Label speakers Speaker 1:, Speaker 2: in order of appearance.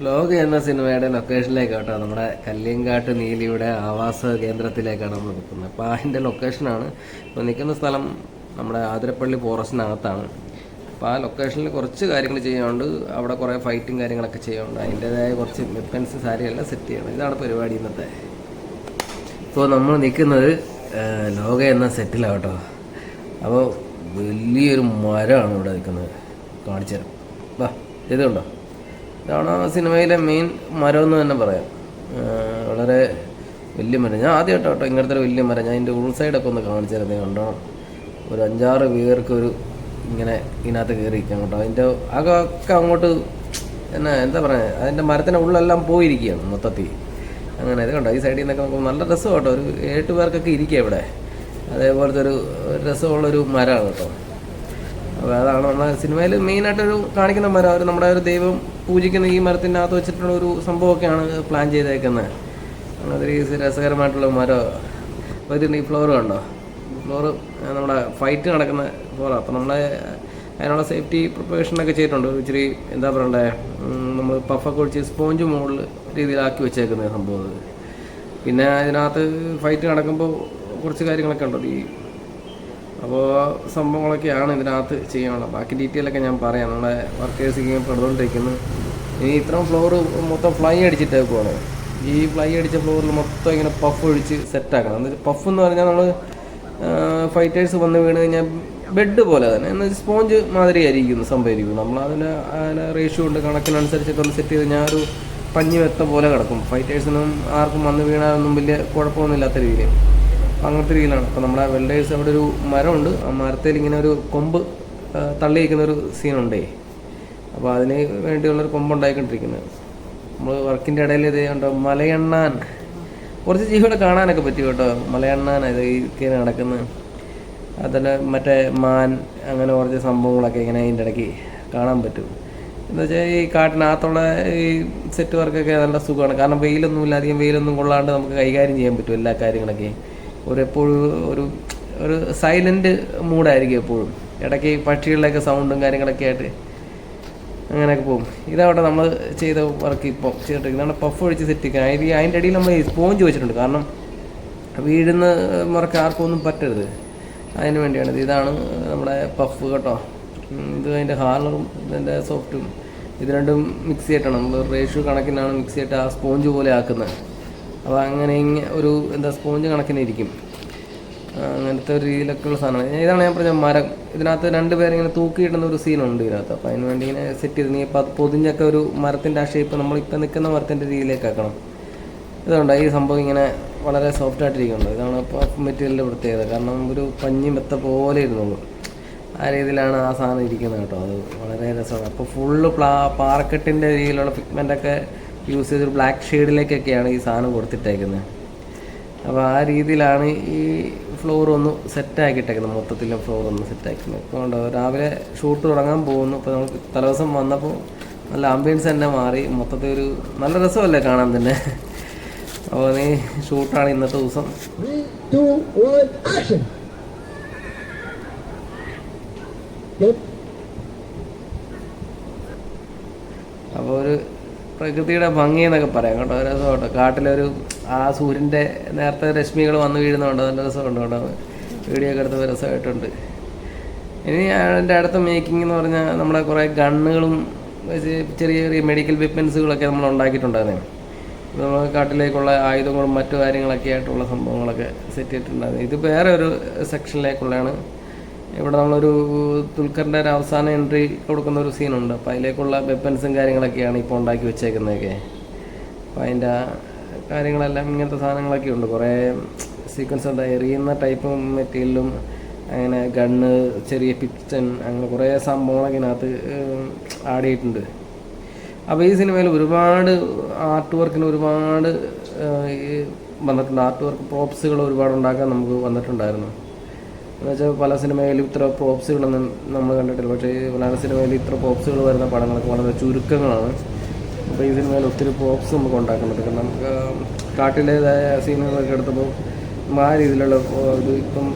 Speaker 1: ലോക എന്ന സിനിമയുടെ ലൊക്കേഷനിലേക്ക് കേട്ടോ നമ്മുടെ കല്ലിയങ്കാട്ട് നീലിയുടെ ആവാസ കേന്ദ്രത്തിലേക്കാണ് നമ്മൾ നിൽക്കുന്നത്. അപ്പോൾ അതിന്റെ ലൊക്കേഷനാണ്. ഇപ്പോൾ നിൽക്കുന്ന സ്ഥലം നമ്മുടെ ആതിരപ്പള്ളി ഫോറസ്റ്റിനകത്താണ്. അപ്പോൾ ആ ലൊക്കേഷനിൽ കുറച്ച് കാര്യങ്ങൾ ചെയ്യാനുണ്ട്. അവിടെ കുറേ ഫൈറ്റും കാര്യങ്ങളൊക്കെ ചെയ്യാനുണ്ട്. അതിന്റേതായ കുറച്ച് വെപ്പൻസ് സാരിയെല്ലാം സെറ്റ് ചെയ്യണം. ഇതാണ് പരിപാടി ഇന്നത്തെ. ഇപ്പോൾ നമ്മൾ നിൽക്കുന്നത് ലോക എന്ന സെറ്റിലാണ് കേട്ടോ അപ്പോൾ വലിയൊരു മരമാണ് ഇവിടെ നിൽക്കുന്നത്. കാണിച്ചു തരാം വാ ഇത് കണ്ടോ ഇതാണ് ആ സിനിമയിലെ മെയിൻ മരം എന്ന് തന്നെ പറയാം. വളരെ വലിയ മരം. ഞാൻ ആദ്യമായിട്ട് കേട്ടോ ഇങ്ങനത്തെ ഒരു വലിയ മരം. ഞാൻ എന്റെ ഉൾ സൈഡൊക്കെ ഒന്ന് കാണിച്ചു തരുന്നത് കണ്ടോ? ഒരു അഞ്ചാറ് പേർക്ക് ഒരു ഇങ്ങനെ ഇതിനകത്ത് കയറിയിരിക്കാം കേട്ടോ. അതിന്റെ അകമൊക്കെ അങ്ങോട്ട് എന്നാ എന്താ പറയുക അതിന്റെ മരത്തിന്റെ ഉള്ളെല്ലാം പോയിരിക്കുകയാണ് മൊത്തത്തിൽ. അങ്ങനെ ഇത് കണ്ടോ? ഈ സൈഡിൽ നിന്നൊക്കെ നമുക്ക് നല്ല രസം കേട്ടോ. ഒരു ഏട്ട് പേർക്കൊക്കെ ഇരിക്കുക ഇവിടെ. അതേപോലത്തെ ഒരു രസമുള്ളൊരു മരമാണ് കേട്ടോ. അതാണ് നമ്മുടെ സിനിമയിൽ മെയിനായിട്ടൊരു കാണിക്കുന്ന മരം. അവർ നമ്മുടെ ഒരു ദൈവം പൂജിക്കുന്ന ഈ മരത്തിന്റെ അകത്ത് വെച്ചിട്ടുള്ള ഒരു സംഭവമൊക്കെയാണ് പ്ലാൻ ചെയ്തേക്കുന്നത് അതൊരു രസകരമായിട്ടുള്ള മരം. ഇതിന്റെ ഈ ഫ്ലോർ കണ്ടോ? ഫ്ലോർ നമ്മുടെ ഫൈറ്റ് നടക്കുന്ന ഫ്ലോറാണ് അപ്പോൾ നമ്മളെ അതിനുള്ള സേഫ്റ്റി പ്രിപ്പറേഷനൊക്കെ ചെയ്തിട്ടുണ്ട്. ഇച്ചിരി എന്താ പറയണ്ടേ നമ്മൾ പഫൊക്കെ ഒഴിച്ച് സ്പോഞ്ച് മുകളിൽ രീതിയിലാക്കി വെച്ചേക്കുന്ന സംഭവം പിന്നെ അതിനകത്ത് ഫൈറ്റ് നടക്കുമ്പോൾ കുറച്ച് കാര്യങ്ങളൊക്കെ ഉണ്ട് ഈ അപ്പോൾ സംഭവങ്ങളൊക്കെയാണ് ഇതിനകത്ത് ചെയ്യാനുള്ളത്. ബാക്കി ഡീറ്റെയിൽ ഒക്കെ ഞാൻ പറയാം. നമ്മളെ വർക്കേഴ്സ് ഇങ്ങനെ പെടുകൊണ്ടിരിക്കുന്നു ഇനി ഇത്രയും ഫ്ലോർ മൊത്തം ഫ്ലൈ അടിച്ചിട്ടേക്കുവാണ് ഈ ഫ്ലൈ അടിച്ച ഫ്ലോറിൽ മൊത്തം ഇങ്ങനെ പഫ് ഒഴിച്ച് സെറ്റാക്കണം എന്ന് പഫ് എന്ന് പറഞ്ഞാൽ നമ്മൾ ഫൈറ്റേഴ്സ് വന്ന് വീണ് കഴിഞ്ഞാൽ ബെഡ് പോലെ തന്നെ. എന്നാൽ സ്പോഞ്ച് മാതിരി ആയിരിക്കും സംഭവിക്കും നമ്മൾ അതിന് അതിന് റേഷ്യോ ഉണ്ട് കണക്കിനനുസരിച്ചൊക്കെ ഒന്ന് സെറ്റ് ചെയ്ത് ഞാൻ ഒരു പഞ്ഞി വെത്ത പോലെ കിടക്കും. ഫൈറ്റേഴ്സിനും ആർക്കും വന്ന് വീണാലൊന്നും വലിയ കുഴപ്പമൊന്നും ഇല്ലാത്ത രീതിയിൽ. അങ്ങനത്തെ രീതിയിലാണ്. അപ്പോൾ നമ്മുടെ വെൽഡേഴ്സ് അവിടെ ഒരു മരമുണ്ട്. ആ മരത്തിൽ ഇങ്ങനെ ഒരു കൊമ്പ് തള്ളി വയ്ക്കുന്ന ഒരു സീനുണ്ടേ. അപ്പോൾ അതിന് വേണ്ടിയുള്ളൊരു കൊമ്പ് ഉണ്ടായിക്കൊണ്ടിരിക്കുന്നത് നമ്മൾ വർക്കിന്റെ ഇടയിൽ ഇത് കണ്ടോ? മലയണ്ണാൻ. കുറച്ച് ജീവികളെ കാണാനൊക്കെ പറ്റി കേട്ടോ. മലയണ്ണാൻ ഇത് കയറി നടക്കുന്നത് അതുപോലെ മറ്റേ മാൻ അങ്ങനെ കുറച്ച് സംഭവങ്ങളൊക്കെ ഇങ്ങനെ അതിന്റെ ഇടയ്ക്ക് കാണാൻ പറ്റും. എന്താ വെച്ചാൽ ഈ കാട്ടിനകത്തുള്ള ഈ സെറ്റ് വർക്കൊക്കെ നല്ല സുഖമാണ്. കാരണം വെയിലൊന്നുമില്ല. അധികം വെയിലൊന്നും കൊള്ളാണ്ട് നമുക്ക് കൈകാര്യം ചെയ്യാൻ പറ്റും എല്ലാ കാര്യങ്ങളൊക്കെ. ഒരു എപ്പോഴും ഒരു ഒരു സൈലന്റ് മൂഡായിരിക്കും എപ്പോഴും. ഇടയ്ക്ക് പക്ഷികളുടെയൊക്കെ സൗണ്ടും കാര്യങ്ങളൊക്കെ ആയിട്ട് അങ്ങനെയൊക്കെ പോകും. ഇതവിടെ നമ്മൾ ചെയ്ത വർക്ക് ഇപ്പോൾ ചെയ്തിട്ടിരിക്കുന്നത്. പഫ് ഒഴിച്ച് സെറ്റ് ചെയ്യുക അതിന് അതിന്റെ ഇടയിൽ നമ്മൾ സ്പോഞ്ച് വെച്ചിട്ടുണ്ട്. കാരണം വീഴുന്ന മുറക്ക് ആർക്കും ഒന്നും പറ്റരുത്. അതിന് വേണ്ടിയാണ് ഇത് ഇതാണ് നമ്മുടെ പഫ് കേട്ടോ. ഇത് അതിന്റെ ഹാർണറും ഇതിന്റെ സോഫ്റ്റും ഇത് രണ്ടും മിക്സ് ചെയ്തിട്ടാണ്. നമ്മൾ റേഷ്യോ കണക്കിനാണ് മിക്സ് ചെയ്തിട്ട് ആ സ്പോഞ്ച് പോലെ ആക്കുന്നത്. അപ്പോൾ അങ്ങനെ ഒരു എന്താ സ്പോഞ്ച് കണക്കിന് ഇരിക്കും അങ്ങനത്തെ ഒരു രീതിയിലൊക്കെ ഉള്ള സാധനമാണ് ഇതാണ് ഞാൻ പറഞ്ഞ മരം. ഇതിനകത്ത് രണ്ട് പേരിങ്ങനെ തൂക്കിയിടുന്ന ഒരു സീനുണ്ട് ഇതിനകത്ത്. അപ്പോൾ അതിന് വേണ്ടി ഇങ്ങനെ സെറ്റ് ചെയ്ത് നീ ഇപ്പം പൊതിഞ്ഞൊക്കെ ഒരു മരത്തിന്റെ ആ ഷേപ്പ് നമ്മളിപ്പോൾ നിൽക്കുന്ന മരത്തിന്റെ രീതിയിലേക്ക് ആക്കണം. ഇതുണ്ട് ഈ സംഭവം ഇങ്ങനെ വളരെ സോഫ്റ്റ് ആയിട്ടിരിക്കുന്നുണ്ട് ഇതാണ് ഇപ്പോൾ മെറ്റീരിയലിന്റെ പ്രത്യേകത. കാരണം ഒരു പഞ്ഞി മെത്ത പോലെ ഇരുന്നുള്ളൂ ആ രീതിയിലാണ് ആ സാധനം ഇരിക്കുന്നത് കേട്ടോ. അത് വളരെ രസമാണ്. അപ്പോൾ ഫുള്ള് പ്ലാ പാറക്കെട്ടിന്റെ രീതിയിലുള്ള പിഗ്മെന്റൊക്കെ യൂസ് ചെയ്തൊരു ബ്ലാക്ക് ഷെയ്ഡിലേക്കൊക്കെയാണ് ഈ സാധനം കൊടുത്തിട്ടേക്കുന്നത്. അപ്പോൾ ആ രീതിയിലാണ് ഈ ഫ്ലോർ ഒന്ന് സെറ്റാക്കിയിട്ടേക്കുന്നത് മൊത്തത്തിലും ഫ്ലോർ ഒന്ന് സെറ്റാക്കുന്നത് ഉണ്ടോ രാവിലെ ഷൂട്ട് തുടങ്ങാൻ പോകുന്നു. ഇപ്പോൾ നമുക്ക് തലേദിവസം വന്നപ്പോൾ നല്ല ആംബിയൻസ് തന്നെ മാറി. മൊത്തത്തിൽ ഒരു നല്ല രസമല്ലേ കാണാൻ തന്നെ. അപ്പോൾ നീ ഷൂട്ടാണ് ഇന്നത്തെ ദിവസം. അപ്പോൾ ഒരു പ്രകൃതിയുടെ ഭംഗി എന്നൊക്കെ പറയാം കേട്ടോ. ഒരു രസം കേട്ടോ കാട്ടിലൊരു ആ സൂര്യന്റെ നേരത്തെ രശ്മികൾ വന്നു വീഴുന്നുണ്ട് നല്ല രസമുണ്ട് കേട്ടോ. വീഡിയോ ഒക്കെ എടുത്തപ്പോൾ രസമായിട്ടുണ്ട്. ഇനി അതിന്റെ അടുത്ത മേക്കിംഗ് എന്ന് പറഞ്ഞാൽ നമ്മുടെ കുറേ ഗണ്ണുകളും ചെറിയ ചെറിയ മെഡിക്കൽ വെപ്പൻസുകളൊക്കെ നമ്മൾ ഉണ്ടാക്കിയിട്ടുണ്ടായിരുന്നു. നമ്മൾ കാട്ടിലേക്കുള്ള ആയുധങ്ങളും മറ്റു കാര്യങ്ങളൊക്കെ ആയിട്ടുള്ള സംഭവങ്ങളൊക്കെ സെറ്റ് ചെയ്തിട്ടുണ്ടായിരുന്നു. ഇത് വേറെ ഒരു സെക്ഷനിലേക്കുള്ളതാണ് ഇവിടെ നമ്മളൊരു ദുൽഖറിന്റെ ഒരു അവസാന എൻട്രി കൊടുക്കുന്ന ഒരു സീനുണ്ട് അപ്പോൾ അതിലേക്കുള്ള വെപ്പൻസും കാര്യങ്ങളൊക്കെയാണ് ഇപ്പോൾ ഉണ്ടാക്കി വെച്ചേക്കുന്നതൊക്കെ. അപ്പോൾ അതിന്റെ കാര്യങ്ങളെല്ലാം ഇങ്ങനത്തെ സാധനങ്ങളൊക്കെ ഉണ്ട്. കുറേ സീക്വൻസ് എന്താ എറിയുന്ന ടൈപ്പ് മെറ്റീരിയലും അങ്ങനെ ഗണ്ണ് ചെറിയ പിസ്റ്റൻ അങ്ങനെ കുറേ സംഭവങ്ങളൊക്കെ ഇതിനകത്ത് ആടിയിട്ടുണ്ട്. അപ്പോൾ ഈ സിനിമയിൽ ഒരുപാട് ആർട്ട് വർക്കിന് ഒരുപാട് വന്നിട്ടുണ്ട്. ആർട്ട് വർക്ക് പ്രോപ്സുകൾ ഒരുപാട് ഉണ്ടാക്കാൻ നമുക്ക് വന്നിട്ടുണ്ടായിരുന്നു. എന്നുവെച്ചാൽ പല സിനിമയിലും ഇത്ര പ്രോപ്സുകളൊന്നും നമ്മൾ കണ്ടിട്ടില്ല. പക്ഷേ മലയാള സിനിമയിൽ ഇത്ര പ്രോപ്സുകൾ വരുന്ന പടങ്ങളൊക്കെ വളരെ ചുരുക്കങ്ങളാണ്. അപ്പോൾ ഈ സിനിമയിൽ ഒത്തിരി പ്രോപ്സ് നമുക്ക് ഉണ്ടാക്കാൻ പറ്റും കാരണം കാട്ടിലേതായ സീനുകളൊക്കെ എടുത്തപ്പോൾ ആ രീതിയിലുള്ള ഇത് ഇപ്പം